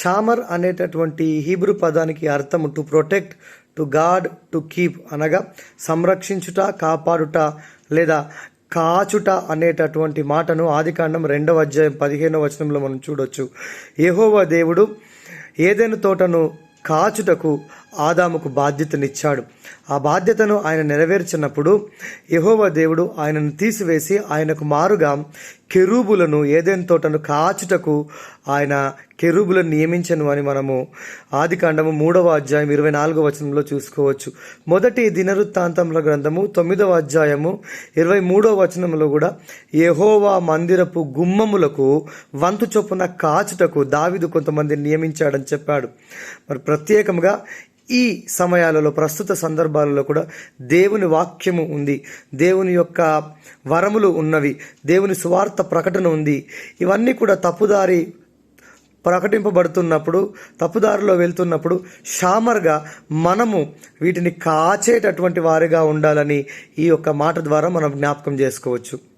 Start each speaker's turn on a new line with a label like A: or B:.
A: Shamar అనేటటువంటి Hebrew పదానికి అర్థం to protect to guard to keep అనగా సంరక్షించుట కాపాడుట లేదా కాచుట అనేటటువంటి మాటను ఆదికాండం రెండవ అధ్యాయం పదిహేనవ వచనంలో మనం చూడొచ్చు. ఏహోవ దేవుడు ఏదైనా తోటను కాచుటకు ఆదాముకు బాధ్యతనిచ్చాడు. ఆ బాధ్యతను ఆయన నెరవేర్చినప్పుడు యహోవ దేవుడు ఆయనను తీసివేసి ఆయనకు మారుగా కెరూబులను ఏదైనా తోటను కాచుటకు ఆయన కెరూబులను నియమించను అని మనము ఆది కాండము మూడవ అధ్యాయం ఇరవై నాలుగవ వచనంలో చూసుకోవచ్చు. మొదటి దినవృత్తాంతముల గ్రంథము తొమ్మిదవ అధ్యాయము ఇరవై మూడవ వచనంలో కూడా యహోవా మందిరపు గుమ్మములకు వంతు చొప్పున కాచుటకు దావిదు కొంతమంది నియమించాడని చెప్పాడు. మరి ప్రత్యేకంగా ఈ సమయాలలో ప్రస్తుత సందర్భాలలో కూడా దేవుని వాక్యము ఉంది. దేవుని యొక్క వరములు ఉన్నవి. దేవుని సువార్త ప్రకటన ఉంది. ఇవన్నీ కూడా తప్పుదారి ప్రకటింపబడుతున్నప్పుడు తప్పుదారిలో వెళ్తున్నప్పుడు షామర్గా మనము వీటిని కాచేటటువంటి వారిగా ఉండాలని ఈ యొక్క మాట ద్వారా మనం జ్ఞాపకం చేసుకోవచ్చు.